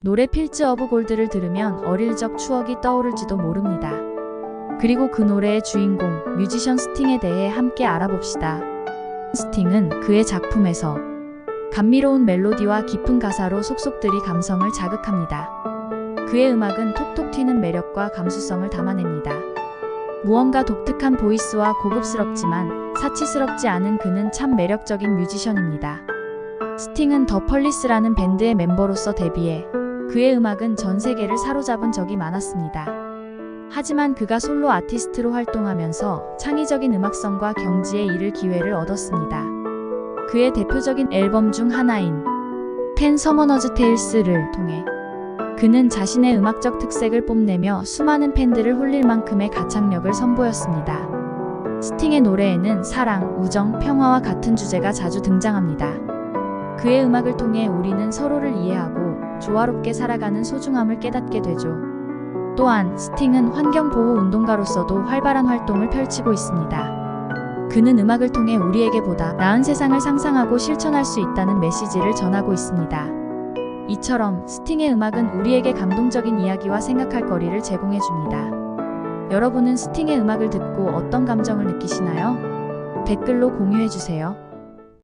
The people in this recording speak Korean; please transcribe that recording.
노래 필즈 오브 골드를 들으면 어릴 적 추억이 떠오를지도 모릅니다. 그리고 그 노래의 주인공, 뮤지션 스팅에 대해 함께 알아봅시다. 스팅은 그의 작품에서 감미로운 멜로디와 깊은 가사로 속속들이 감성을 자극합니다. 그의 음악은 톡톡 튀는 매력과 감수성을 담아냅니다. 무언가 독특한 보이스와 고급스럽지만 사치스럽지 않은 그는 참 매력적인 뮤지션입니다. 스팅은 더 펄리스라는 밴드의 멤버로서 데뷔해 그의 음악은 전 세계를 사로잡은 적이 많았습니다. 하지만 그가 솔로 아티스트로 활동하면서 창의적인 음악성과 경지에 이를 기회를 얻었습니다. 그의 대표적인 앨범 중 하나인 펜 서머너즈 테일스를 통해 그는 자신의 음악적 특색을 뽐내며 수많은 팬들을 홀릴 만큼의 가창력을 선보였습니다. 스팅의 노래에는 사랑, 우정, 평화와 같은 주제가 자주 등장합니다. 그의 음악을 통해 우리는 서로를 이해하고 조화롭게 살아가는 소중함을 깨닫게 되죠. 또한 스팅은 환경보호 운동가로서도 활발한 활동을 펼치고 있습니다. 그는 음악을 통해 우리에게 보다 나은 세상을 상상하고 실천할 수 있다는 메시지를 전하고 있습니다. 이처럼 스팅의 음악은 우리에게 감동적인 이야기와 생각할 거리를 제공해 줍니다. 여러분은 스팅의 음악을 듣고 어떤 감정을 느끼시나요? 댓글로 공유해 주세요.